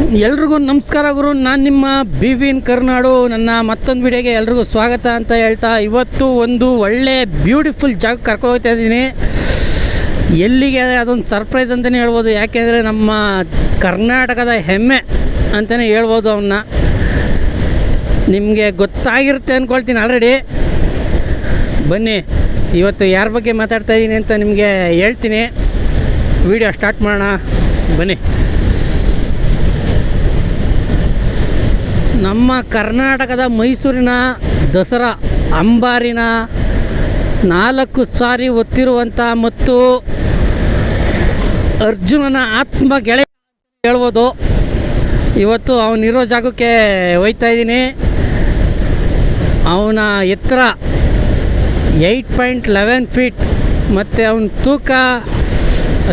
ಎಲ್ರಿಗೂ ನಮಸ್ಕಾರ ಗುರು. ನಾನು ನಿಮ್ಮ ಬಿ ವಿನ್ ಕರ್ನಾಡು. ನನ್ನ ಮತ್ತೊಂದು ವಿಡಿಯೋಗೆ ಎಲ್ರಿಗೂ ಸ್ವಾಗತ ಅಂತ ಹೇಳ್ತಾ ಇವತ್ತು ಒಂದು ಒಳ್ಳೆ ಬ್ಯೂಟಿಫುಲ್ ಜಾಗ ಕರ್ಕೋಗ್ತಾ ಇದ್ದೀನಿ. ಎಲ್ಲಿಗೆ ಅದೊಂದು ಸರ್ಪ್ರೈಸ್ ಅಂತಲೇ ಹೇಳ್ಬೋದು. ಯಾಕೆಂದರೆ ನಮ್ಮ ಕರ್ನಾಟಕದ ಹೆಮ್ಮೆ ಅಂತಲೇ ಹೇಳ್ಬೋದು ಅವನ್ನ ನಿಮಗೆ ಗೊತ್ತಾಗಿರುತ್ತೆ ಅಂದ್ಕೊಳ್ತೀನಿ ಆಲ್ರೆಡಿ ಬನ್ನಿ, ಇವತ್ತು ಯಾರ ಬಗ್ಗೆ ಮಾತಾಡ್ತಾ ಇದ್ದೀನಿ ಅಂತ ನಿಮಗೆ ಹೇಳ್ತೀನಿ. ವಿಡಿಯೋ ಸ್ಟಾರ್ಟ್ ಮಾಡೋಣ. ಬನ್ನಿ. ನಮ್ಮ ಕರ್ನಾಟಕದ ಮೈಸೂರಿನ ದಸರಾ ಅಂಬಾರಿನ ನಾಲ್ಕು ಸಾರಿ ಒತ್ತಿರುವಂಥ ಮತ್ತು ಅರ್ಜುನನ ಆತ್ಮ ಗೆಳೆಯ ಹೇಳ್ಬೋದು. ಇವತ್ತು ಅವನಿರೋ ಜಾಗಕ್ಕೆ ಹೋಯ್ತಾ ಇದ್ದೀನಿ. ಅವನ ಎತ್ತರ ಏಯ್ಟ್ ಪಾಯಿಂಟ್ ಲೆವೆನ್ ಫೀಟ್ ಮತ್ತು ಅವನ ತೂಕ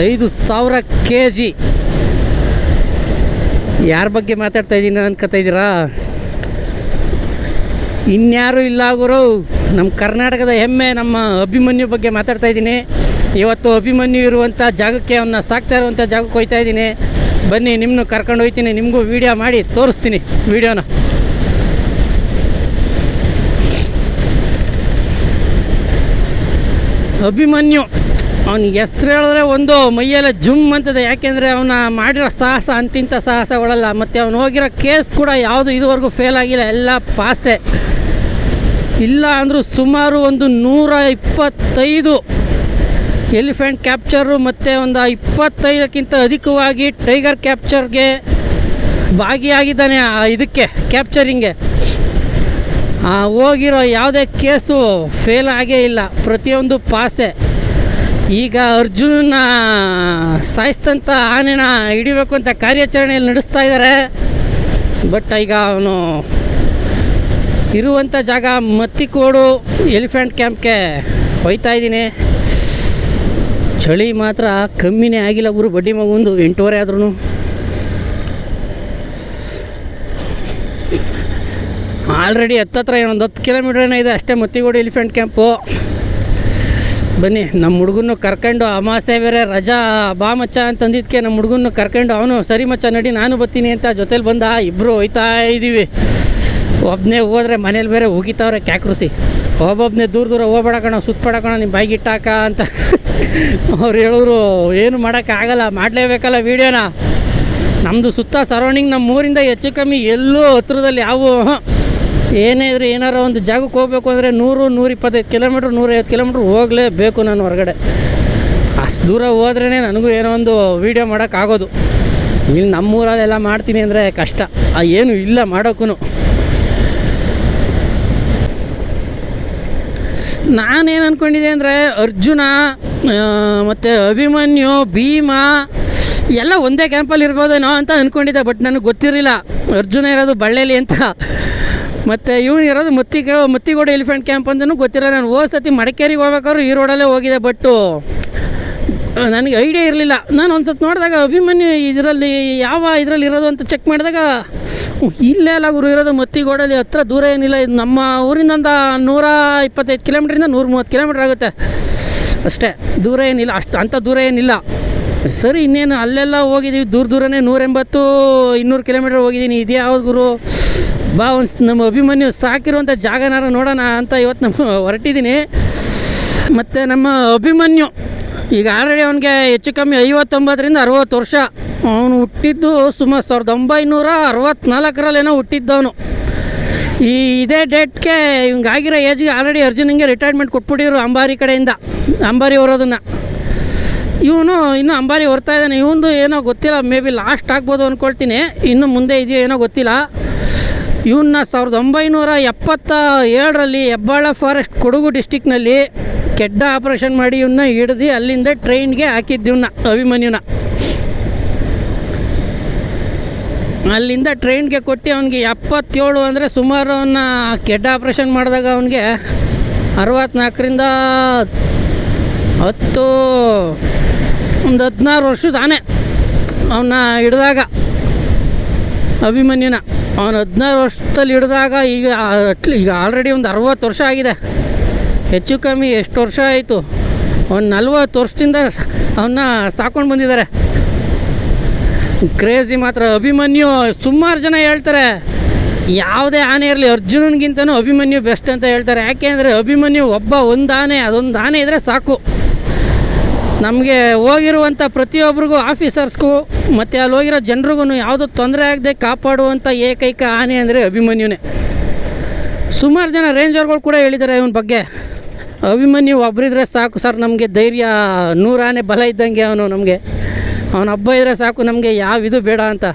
ಐದು ಸಾವಿರ ಕೆ ಜಿ ಯಾರ ಬಗ್ಗೆ ಮಾತಾಡ್ತಾ ಇದ್ದೀನಿ ಅನ್ಕೋತಾ ಇದ್ದೀರಾ ಇನ್ಯಾರು ಇಲ್ಲ ಗುರು. ನಮ್ಮ ಕರ್ನಾಟಕದ ಹೆಮ್ಮೆ, ನಮ್ಮ ಅಭಿಮನ್ಯು ಬಗ್ಗೆ ಮಾತಾಡ್ತಾ ಇದ್ದೀನಿ ಇವತ್ತು ಅಭಿಮನ್ಯು ಇರುವಂಥ ಜಾಗಕ್ಕೆ ಅವನ್ನ ಸಾಕ್ತಾ ಇರುವಂಥ ಜಾಗಕ್ಕೆ ಹೋಗ್ತಾ ಇದ್ದೀನಿ ಬನ್ನಿ ನಿಮ್ಮನ್ನು ಕರ್ಕೊಂಡು ಹೋಗ್ತೀನಿ ನಿಮಗೂ ವೀಡಿಯೋ ಮಾಡಿ ತೋರಿಸ್ತೀನಿ ವೀಡಿಯೋನ ಅಭಿಮನ್ಯು. ಅವನ ಹೆಸ್ರು ಹೇಳಿದ್ರೆ ಒಂದು ಮೈಯೆಲ್ಲ ಜುಮ್ ಅಂತದೆ. ಯಾಕೆಂದರೆ ಅವನ ಮಾಡಿರೋ ಸಾಹಸ ಅಂತಿಂಥ ಸಾಹಸಗಳಲ್ಲ ಮತ್ತು ಅವನು ಹೋಗಿರೋ ಕೇಸ್ ಕೂಡ ಯಾವುದು ಇದುವರೆಗೂ ಫೇಲ್ ಆಗಿಲ್ಲ. ಎಲ್ಲ ಪಾಸೆ. ಇಲ್ಲ ಅಂದರೂ ಸುಮಾರು ಒಂದು ನೂರ ಇಪ್ಪತ್ತೈದು ಎಲಿಫೆಂಟ್ ಕ್ಯಾಪ್ಚರು ಮತ್ತು ಒಂದು ಇಪ್ಪತ್ತೈದಕ್ಕಿಂತ ಅಧಿಕವಾಗಿ ಟೈಗರ್ ಕ್ಯಾಪ್ಚರ್ಗೆ ಭಾಗಿಯಾಗಿದ್ದಾನೆ ಇದಕ್ಕೆ ಕ್ಯಾಪ್ಚರಿಂಗೆ ಹೋಗಿರೋ ಯಾವುದೇ ಕೇಸು ಫೇಲ್ ಆಗೇ ಇಲ್ಲ. ಪ್ರತಿಯೊಂದು ಪಾಸೆ. ಈಗ ಅರ್ಜುನ ಸಾಯಿಸ್ತಂತ ಆನೆನ ಹಿಡಿಬೇಕು ಅಂತ ಕಾರ್ಯಾಚರಣೆಯಲ್ಲಿ ನಡೆಸ್ತಾ ಇದ್ದಾರೆ ಬಟ್ ಈಗ ಅವನು ಇರುವಂಥ ಜಾಗ ಮತ್ತಿಕೋಡು ಎಲಿಫೆಂಟ್ ಕ್ಯಾಂಪ್ಗೆ ಹೋಯ್ತಾ ಇದ್ದೀನಿ. ಚಳಿ ಮಾತ್ರ ಕಮ್ಮಿನೇ ಆಗಿಲ್ಲ ಗುರು, ಬಡ್ಡಿ ಮಗುಂದು ಎಂಟೂವರೆ ಆದ್ರೂ ಆಲ್ರೆಡಿ ಹತ್ತತ್ರ ಏನೊಂದು ಹತ್ತು ಕಿಲೋಮೀಟ್ರ್ ಏನೋ ಇದೆ ಅಷ್ಟೇ ಮತ್ತಿಗೋಡು ಎಲಿಫೆಂಟ್ ಕ್ಯಾಂಪು. ಬನ್ನಿ ನಮ್ಮ ಹುಡುಗನ್ನು ಕರ್ಕೊಂಡು ಅಮಾಸೆ ಬೇರೆ ರಜಾ ಬಾ ಮಚ್ಚ ಅಂತಂದಿದ್ದಕ್ಕೆ ನಮ್ಮ ಹುಡುಗನ್ನು ಕರ್ಕೊಂಡು ಅವನು, ಸರಿ ಮಚ್ಚ, ನಡಿ, ನಾನು ಬರ್ತೀನಿ ಅಂತ ಜೊತೇಲಿ ಬಂದ ಇಬ್ಬರು ಹೋಯ್ತಾ ಇದ್ದೀವಿ ಒಬ್ಬನೇ ಹೋದ್ರೆ ಮನೇಲಿ ಬೇರೆ ಹೋಗಿತಾವ್ರೆ ಕ್ಯಾಕ್ರೂಸಿ. ಒಬ್ಬೊಬ್ಬನೇ ದೂರ ದೂರ ಹೋಗ್ಬೇಡ ಕಣ ಸುತ್ತಬೇಡ ಕಣ ನಿಮ್ಮ ಬೈಗಿಟ್ಟಾಕ ಅಂತ. ಅವ್ರು ಹೇಳಿದ್ರು, ಏನು ಮಾಡೋಕ್ಕಾಗಲ್ಲ ಮಾಡಲೇಬೇಕಲ್ಲ ವೀಡಿಯೋನ. ನಮ್ಮದು ಸುತ್ತ ಸರೌಂಡಿಂಗ್ ನಮ್ಮ ಊರಿಂದ ಹೆಚ್ಚು ಕಮ್ಮಿ ಎಲ್ಲೂ ಹತ್ರದಲ್ಲಿ ಯಾವ ಏನೇ ಇದ್ರೆ ಏನಾರ ಒಂದು ಜಾಗಕ್ಕೆ ಹೋಗ್ಬೇಕು ಅಂದರೆ ನೂರು ನೂರ ಇಪ್ಪತ್ತೈದು ಕಿಲೋಮೀಟ್ರ್, ನೂರೈವತ್ತು ಕಿಲೋಮೀಟ್ರ್ ಹೋಗಲೇಬೇಕು ನಾನು ಹೊರಗಡೆ. ಅಷ್ಟು ದೂರ ಹೋದ್ರೇ ನನಗೂ ಏನೋ ಒಂದು ವೀಡಿಯೋ ಮಾಡೋಕ್ಕಾಗೋದು ಇಲ್ಲಿ ನಮ್ಮೂರಲ್ಲೆಲ್ಲ ಮಾಡ್ತೀನಿ ಅಂದರೆ ಕಷ್ಟ. ಆ ಏನು ಇಲ್ಲ ಮಾಡೋಕ್ಕೂ ನಾನೇನು ಅಂದ್ಕೊಂಡಿದ್ದೆ ಅಂದರೆ ಅರ್ಜುನ ಮತ್ತು ಅಭಿಮನ್ಯು, ಭೀಮಾ, ಎಲ್ಲ ಒಂದೇ ಕ್ಯಾಂಪಲ್ಲಿ ಇರ್ಬೋದೇನೋ ಅಂತ ಅಂದ್ಕೊಂಡಿದ್ದೆ ಬಟ್ ನನಗೆ ಗೊತ್ತಿರಲಿಲ್ಲ. ಅರ್ಜುನ ಇರೋದು ಬಳ್ಳೇಲಿ ಅಂತ. ಮತ್ತು ಇವನು ಇರೋದು ಮತ್ತಿಗೆ ಮತ್ತಿಗೋಡು ಎಲಿಫೆಂಟ್ ಕ್ಯಾಂಪ್ ಅಂತಲೂ ಗೊತ್ತಿರೋ ನಾನು ಹೋದ ಸತಿ ಮಡಿಕೇರಿಗೆ ಹೋಗ್ಬೇಕಾದ್ರೂ ಈ ರೋಡಲ್ಲೇ ಹೋಗಿದೆ ಬಟ್ಟು. ನನಗೆ ಐಡಿಯಾ ಇರಲಿಲ್ಲ. ನಾನು ಒಂದು ಸತಿ ನೋಡಿದಾಗ ಅಭಿಮನ್ಯು ಇದರಲ್ಲಿ ಯಾವ ಇದರಲ್ಲಿ ಇರೋದು ಅಂತ ಚೆಕ್ ಮಾಡಿದಾಗ ಇಲ್ಲೇ ಅಲ್ಲ ಗುರು, ಇರೋದು ಮತ್ತಿಗೋಡಲ್ಲಿ ಹತ್ರ ದೂರ ಏನಿಲ್ಲ. ಇದು ನಮ್ಮ ಊರಿಂದ ಒಂದು ನೂರ ಇಪ್ಪತ್ತೈದು ಕಿಲೋಮೀಟ್ರಿಂದ ನೂರ ಮೂವತ್ತು ಕಿಲೋಮೀಟ್ರ್ ಆಗುತ್ತೆ. ಅಷ್ಟೇ, ದೂರ ಏನಿಲ್ಲ. ಅಷ್ಟು ಅಂಥ ದೂರ ಏನಿಲ್ಲ. ಸರಿ, ಇನ್ನೇನು ಅಲ್ಲೆಲ್ಲ ಹೋಗಿದ್ದೀವಿ ದೂರ ದೂರನೇ ನೂರೆಂಬತ್ತು ಇನ್ನೂರು ಕಿಲೋಮೀಟ್ರ್ ಹೋಗಿದ್ದೀನಿ. ಇದು ಯಾವ್ದು ಗುರು? ಬಾ, ಒಂದು ನಮ್ಮ ಅಭಿಮನ್ಯು ಸಾಕಿರುವಂಥ ಜಾಗನಾರ ನೋಡೋಣ ಅಂತ ಇವತ್ತು ನಮ್ಮ ಹೊರಟಿದ್ದೀನಿ ಮತ್ತು ನಮ್ಮ ಅಭಿಮನ್ಯು, ಈಗ ಆಲ್ರೆಡಿ ಅವನಿಗೆ ಹೆಚ್ಚು ಕಮ್ಮಿ ಐವತ್ತೊಂಬತ್ತರಿಂದ ಅರುವತ್ತು ವರ್ಷ. ಅವನು ಹುಟ್ಟಿದ್ದು ಸುಮಾರು ಸಾವಿರದ ಒಂಬೈನೂರ ಅರವತ್ತ್ನಾಲ್ಕರಲ್ಲೇನೋ ಹುಟ್ಟಿದ್ದವನು. ಈ ಇದೇ ಡೇಟ್ಗೆ ಆಗಿರೋ ಏಜ್ಗೆ ಆಲ್ರೆಡಿ ಅರ್ಜುನಿಗೆ ರಿಟೈರ್ಮೆಂಟ್ ಕೊಟ್ಬಿಟ್ಟಿದ್ರು ಅಂಬಾರಿ ಕಡೆಯಿಂದ, ಅಂಬಾರಿ ಹೊರೋದನ್ನು ಇವನು ಇನ್ನೂ ಅಂಬಾರಿ ಹೊರ್ತಾ ಇದ್ದಾನೆ. ಇವನು ಏನೋ ಗೊತ್ತಿಲ್ಲ ಮೇ ಬಿ ಲಾಸ್ಟ್ ಆಗ್ಬೋದು ಅಂದ್ಕೊಳ್ತೀನಿ ಇನ್ನು ಮುಂದೆ ಇದೆಯೋ ಏನೋ ಗೊತ್ತಿಲ್ಲ. ಇವನ್ನ ಸಾವಿರದ ಒಂಬೈನೂರ ಎಪ್ಪತ್ತ ಏಳರಲ್ಲಿ ಹೆಬ್ಬಾಳ ಫಾರೆಸ್ಟ್ ಕೊಡಗು ಡಿಸ್ಟಿಕ್ನಲ್ಲಿ ಕೆಡ್ಡ ಆಪ್ರೇಷನ್ ಮಾಡಿ ಇವನ್ನ ಹಿಡ್ದು ಅಲ್ಲಿಂದ ಟ್ರೈನ್ಗೆ ಹಾಕಿದ್ದು ಇವನ್ನ ಅಭಿಮನ್ಯುನ. ಅಲ್ಲಿಂದ ಟ್ರೈನ್ಗೆ ಕೊಟ್ಟು ಅವನಿಗೆ ಎಪ್ಪತ್ತೇಳು ಅಂದರೆ ಸುಮಾರು ಅವನ್ನ ಕೆಡ್ಡ ಆಪ್ರೇಷನ್ ಮಾಡಿದಾಗ ಅವನಿಗೆ ಅರವತ್ನಾಲ್ಕರಿಂದ ಹತ್ತು, ಒಂದು ಹದಿನಾರು ವರ್ಷದ ಆನೆ ಅವನ್ನ ಹಿಡ್ದಾಗ. ಅಭಿಮನ್ಯುನ. ಅವನು ಹದಿನಾರು ವರ್ಷದಲ್ಲಿ ಹಿಡಿದಾಗ ಈಗ ಅಟ್ಲಿ, ಈಗ ಆಲ್ರೆಡಿ ಒಂದು ಅರವತ್ತು ವರ್ಷ ಆಗಿದೆ. ಹೆಚ್ಚು ಕಮ್ಮಿ ಎಷ್ಟು ವರ್ಷ ಆಯಿತು? ಒಂದು ನಲ್ವತ್ತು ವರ್ಷದಿಂದ ಅವನ್ನ ಸಾಕೊಂಡು ಬಂದಿದ್ದಾರೆ. ಕ್ರೇಜಿ ಮಾತ್ರ. ಅಭಿಮನ್ಯು ಸುಮಾರು ಜನ ಹೇಳ್ತಾರೆ, ಯಾವುದೇ ಆನೆ ಇರಲಿ, ಅರ್ಜುನನಿಗಿಂತನೂ ಅಭಿಮನ್ಯು ಬೆಸ್ಟ್ ಅಂತ ಹೇಳ್ತಾರೆ. ಯಾಕೆ ಅಂದರೆ ಅಭಿಮನ್ಯು ಒಬ್ಬ ಒಂದು ಆನೆ ಅದೊಂದು ಆನೆ ಇದ್ದರೆ ಸಾಕು. ನಮಗೆ ಹೋಗಿರುವಂಥ ಪ್ರತಿಯೊಬ್ಬರಿಗೂ ಆಫೀಸರ್ಸ್ಗೂ ಮತ್ತು ಅಲ್ಲಿ ಹೋಗಿರೋ ಜನರಿಗೂ ಯಾವುದು ತೊಂದರೆ ಆಗದೆ ಕಾಪಾಡುವಂಥ ಏಕೈಕ ಆನೆ ಅಂದರೆ ಅಭಿಮನ್ಯುನೇ. ಸುಮಾರು ಜನ ರೇಂಜರ್ಗಳು ಕೂಡ ಹೇಳಿದ್ದಾರೆ ಇವನ ಬಗ್ಗೆ. ಅಭಿಮನ್ಯು ಒಬ್ಬರಿದ್ರೆ ಸಾಕು ಸರ್, ನಮಗೆ ಧೈರ್ಯ ನೂರಾನೆ ಬಲ ಇದ್ದಂಗೆ ಅವನು ನಮಗೆ. ಅವನ ಹಬ್ಬ ಇದ್ದರೆ ಸಾಕು, ನಮಗೆ ಯಾವ ಇದು ಬೇಡ ಅಂತ.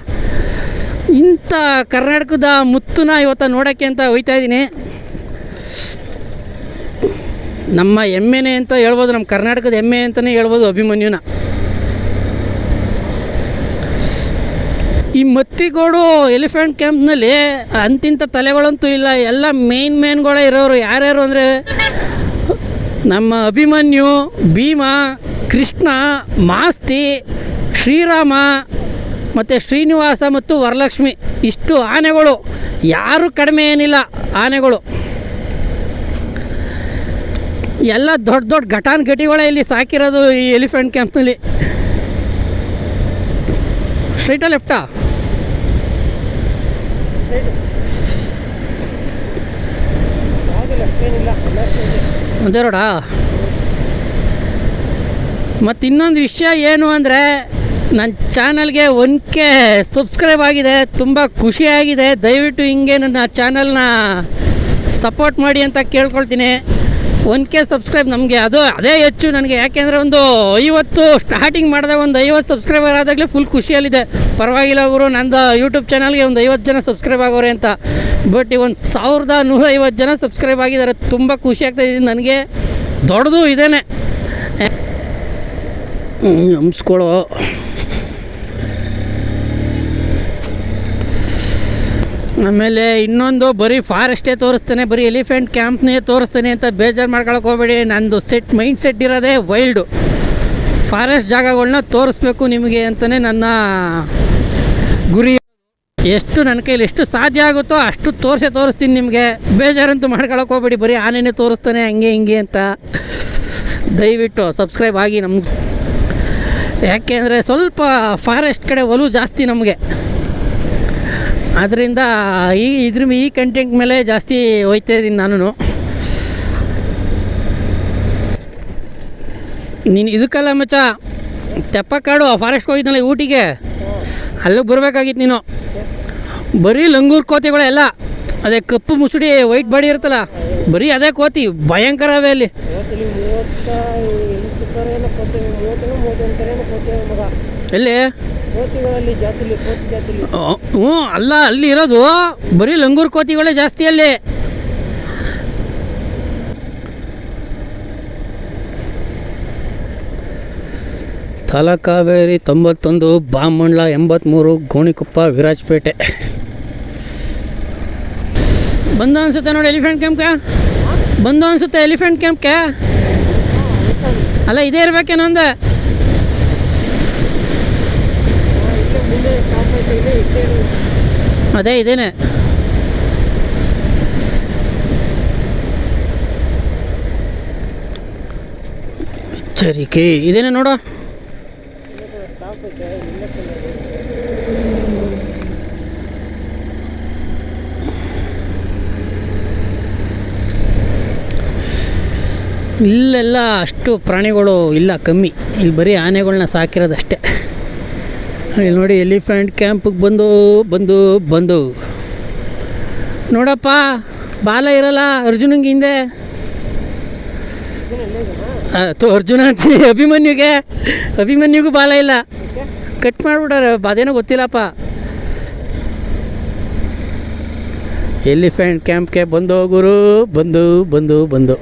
ಇಂಥ ಕರ್ನಾಟಕದ ಮುತ್ತುನ ಇವತ್ತು ನೋಡೋಕ್ಕೆ ಅಂತ ಹೋಯ್ತಾ ಇದ್ದೀನಿ. ನಮ್ಮ ಹೆಮ್ಮೆನೆ ಅಂತ ಹೇಳ್ಬೋದು, ನಮ್ಮ ಕರ್ನಾಟಕದ ಹೆಮ್ಮೆ ಅಂತಲೇ ಹೇಳ್ಬೋದು ಅಭಿಮನ್ಯುನ. ಈ ಮತ್ತಿಗೋಡು ಎಲಿಫೆಂಟ್ ಕ್ಯಾಂಪ್ನಲ್ಲಿ ಅಂತಿಂಥ ತಲೆಗಳಂತೂ ಇಲ್ಲ, ಎಲ್ಲ ಮೇನ್ ಮೇನ್ಗಳೇ ಇರೋರು ಯಾರ್ಯಾರು ಅಂದರೆ ನಮ್ಮ ಅಭಿಮನ್ಯು, ಭೀಮ, ಕೃಷ್ಣ, ಮಾಸ್ತಿ, ಶ್ರೀರಾಮ, ಮತ್ತು ಶ್ರೀನಿವಾಸ ಮತ್ತು ವರಲಕ್ಷ್ಮಿ. ಇಷ್ಟು ಆನೆಗಳು, ಯಾರು ಕಡಿಮೆ ಏನಿಲ್ಲ ಆನೆಗಳು. ಎಲ್ಲ ದೊಡ್ಡ ದೊಡ್ಡ ಘಟಾನ್ ಘಟಿಗಳೇ ಇಲ್ಲಿ ಸಾಕಿರೋದು ಈ ಎಲಿಫೆಂಟ್ ಕ್ಯಾಂಪ್ನಲ್ಲಿ. ಸ್ಟ್ರೈಟಾ ಲೆಫ್ಟಾ ಒಂದೇ ರೋಡಾ ಮತ್ತು ಇನ್ನೊಂದು ವಿಷಯ ಏನು ಅಂದರೆ ನನ್ನ ಚಾನಲ್ಗೆ ಒನ್ ಕೆ ಸಬ್ಸ್ಕ್ರೈಬ್ ಆಗಿದೆ, ತುಂಬ ಖುಷಿಯಾಗಿದೆ ದಯವಿಟ್ಟು ಹಿಂಗೆ ನನ್ನ ಚಾನಲ್ನ ಸಪೋರ್ಟ್ ಮಾಡಿ ಅಂತ ಕೇಳ್ಕೊಳ್ತೀನಿ. ಒನ್ ಕೆ ಸಬ್ಸ್ಕ್ರೈಬ್ ನಮಗೆ ಅದು ಅದೇ ಹೆಚ್ಚು ನನಗೆ. ಯಾಕೆಂದರೆ ಒಂದು ಐವತ್ತು ಸ್ಟಾರ್ಟಿಂಗ್ ಮಾಡಿದಾಗ ಒಂದು ಐವತ್ತು ಸಬ್ಸ್ಕ್ರೈಬರ್ ಆದಾಗಲೇ ಫುಲ್ ಖುಷಿಯಲ್ಲಿದೆ. ಪರವಾಗಿಲ್ಲ ಅವರು ನಂದು ಯೂಟ್ಯೂಬ್ ಚಾನಲ್ಗೆ ಒಂದು ಐವತ್ತು ಜನ ಸಬ್ಸ್ಕ್ರೈಬ್ ಆಗೋರೆ ಅಂತ. ಬಟ್ ಈ ಒಂದು ಸಾವಿರದ ನೂರೈವತ್ತು ಜನ ಸಬ್ಸ್ಕ್ರೈಬ್ ಆಗಿದ್ದಾರೆ. ತುಂಬ ಖುಷಿ ಆಗ್ತಾ ಇದೆ. ನನಗೆ ದೊಡ್ಡದು ಇದೇನೆ. ಹಂಸ್ಕೊಳ್ಳೋ ಆಮೇಲೆ ಇನ್ನೊಂದು, ಬರೀ ಫಾರೆಸ್ಟೇ ತೋರಿಸ್ತಾನೆ, ಬರೀ ಎಲಿಫೆಂಟ್ ಕ್ಯಾಂಪ್ನೇ ತೋರಿಸ್ತಾನೆ ಅಂತ ಬೇಜಾರು ಮಾಡ್ಕೊಳಕ್ಕೆ ಹೋಗಬೇಡಿ. ನಂದು ಸೆಟ್ ಮೈಂಡ್ ಸೆಟ್ ಇರೋದೇ ವೈಲ್ಡು ಫಾರೆಸ್ಟ್ ಜಾಗಗಳನ್ನ ತೋರಿಸ್ಬೇಕು ನಿಮಗೆ ಅಂತಲೇ ನನ್ನ ಗುರಿ. ಎಷ್ಟು ನನ್ನ ಕೈಲಿ ಎಷ್ಟು ಸಾಧ್ಯ ಆಗುತ್ತೋ ಅಷ್ಟು ತೋರಿಸೇ ತೋರಿಸ್ತೀನಿ ನಿಮಗೆ. ಬೇಜಾರಂತೂ ಮಾಡ್ಕೊಳಕ್ಕೆ ಹೋಗ್ಬೇಡಿ. ಬರೀ ಆನೆನೇ ತೋರಿಸ್ತಾನೆ, ಹಂಗೆ ಹಿಂಗೆ ಅಂತ. ದಯವಿಟ್ಟು ಸಬ್ಸ್ಕ್ರೈಬ್ ಆಗಿ ನಮ್ಗೆ. ಯಾಕೆ ಅಂದರೆ ಸ್ವಲ್ಪ ಫಾರೆಸ್ಟ್ ಕಡೆ ಒಲವು ಜಾಸ್ತಿ ನಮಗೆ. ಅದರಿಂದ ಈ ಇದ್ರ ಈ ಕಂಟೆಂಟ್ ಮೇಲೆ ಜಾಸ್ತಿ ಹೋಯ್ತಾ ಇದ್ದೀನಿ ನಾನು ನೀನು ಇದಕ್ಕಲ್ಲ ಮಚ್ಚ ತೆಪ್ಪಕ್ಕಾಡು ಫಾರೆಸ್ಟ್ಗೆ ಹೋಗಿದ್ನಲ್ಲ ಊಟಿಗೆ ಅಲ್ಲಿಗೆ ಬರಬೇಕಾಗಿತ್ತು ನೀನು ಬರೀ ಲಂಗೂರ್ ಕೋತಿಗಳೆಲ್ಲ ಅದೇ ಕಪ್ಪು ಮುಸುಡಿ ವೈಟ್ ಬಾಡಿ ಇರುತ್ತಲ್ಲ ಬರೀ ಅದೇ ಕೋತಿ ಭಯಂಕರ ಅವೆ ಅಲ್ಲಿ ಎಲ್ಲಿ? ಹ್ಞೂ ಅಲ್ಲ ಅಲ್ಲಿ ಇರೋದು ಬರೀ ಲಂಗೂರು ಕೋತಿಗಳೇ ಜಾಸ್ತಿ ಅಲ್ಲಿ. ತಲಕಾವೇರಿ ತೊಂಬತ್ತೊಂದು ಬಾಮಂಡ್ಲ ಎಂಬತ್ತ್ಮೂರು ಗೋಣಿಕೊಪ್ಪ ವಿರಾಜಪೇಟೆ. ಬಂದ ಅನ್ಸುತ್ತೆ ನೋಡಿ ಎಲಿಫೆಂಟ್ ಕ್ಯಾಂಪ್ಗೆ? ಬಂದ ಅನ್ಸುತ್ತೆ ಎಲಿಫೆಂಟ್ ಕ್ಯಾಂಪ್ಗೆ? ಅಲ್ಲ ಇದೇ ಇರಬೇಕೇನೋ ಅಂದೆ ಇಲ್ಲೇ ಮುಂದೆ ಸ್ಟಾಪ್ ಐತೆ ಇದೆ ಇಷ್ಟೇ ಅದೇ ಇದೇನೆ. ಎಚ್ಚರಿಕೆ. ಇದೇನೆ ನೋಡ. ಇಲ್ಲೆಲ್ಲ ಅಷ್ಟು ಪ್ರಾಣಿಗಳು ಇಲ್ಲ ಕಮ್ಮಿ. ಇಲ್ಲಿ ಬರೀ ಆನೆಗಳನ್ನ ಸಾಕಿರೋದಷ್ಟೇ. ಇಲ್ಲಿ ನೋಡಿ ಎಲಿಫೆಂಟ್ ಕ್ಯಾಂಪಿಗೆ ಬಂದು ಬಂದು ಬಂದು. ನೋಡಪ್ಪ, ಬಾಲ ಇರಲ್ಲ ಅರ್ಜುನಂಗೆ ಹಿಂದೆ. ತೋ, ಅರ್ಜುನ ಅಂತ ಅಭಿಮನ್ಯುಗೆ, ಅಭಿಮನ್ಯುಗೂ ಬಾಲ ಇಲ್ಲ. ಕಟ್ ಮಾಡಿಬಿಟ್ಟಾರೆ, ಅದೇನೋ ಗೊತ್ತಿಲ್ಲಪ್ಪ. ಎಲಿಫೆಂಟ್ ಕ್ಯಾಂಪ್ಗೆ ಬಂದು, ಗುರು, ಬಂದು ಬಂದು ಬಂದು.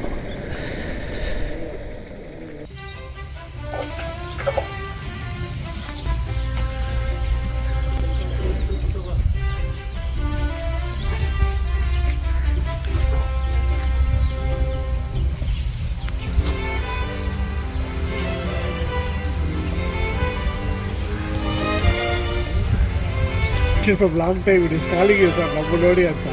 వచ్చినప్పుడు long time it is calling sir డబ్బులోడి అంతా.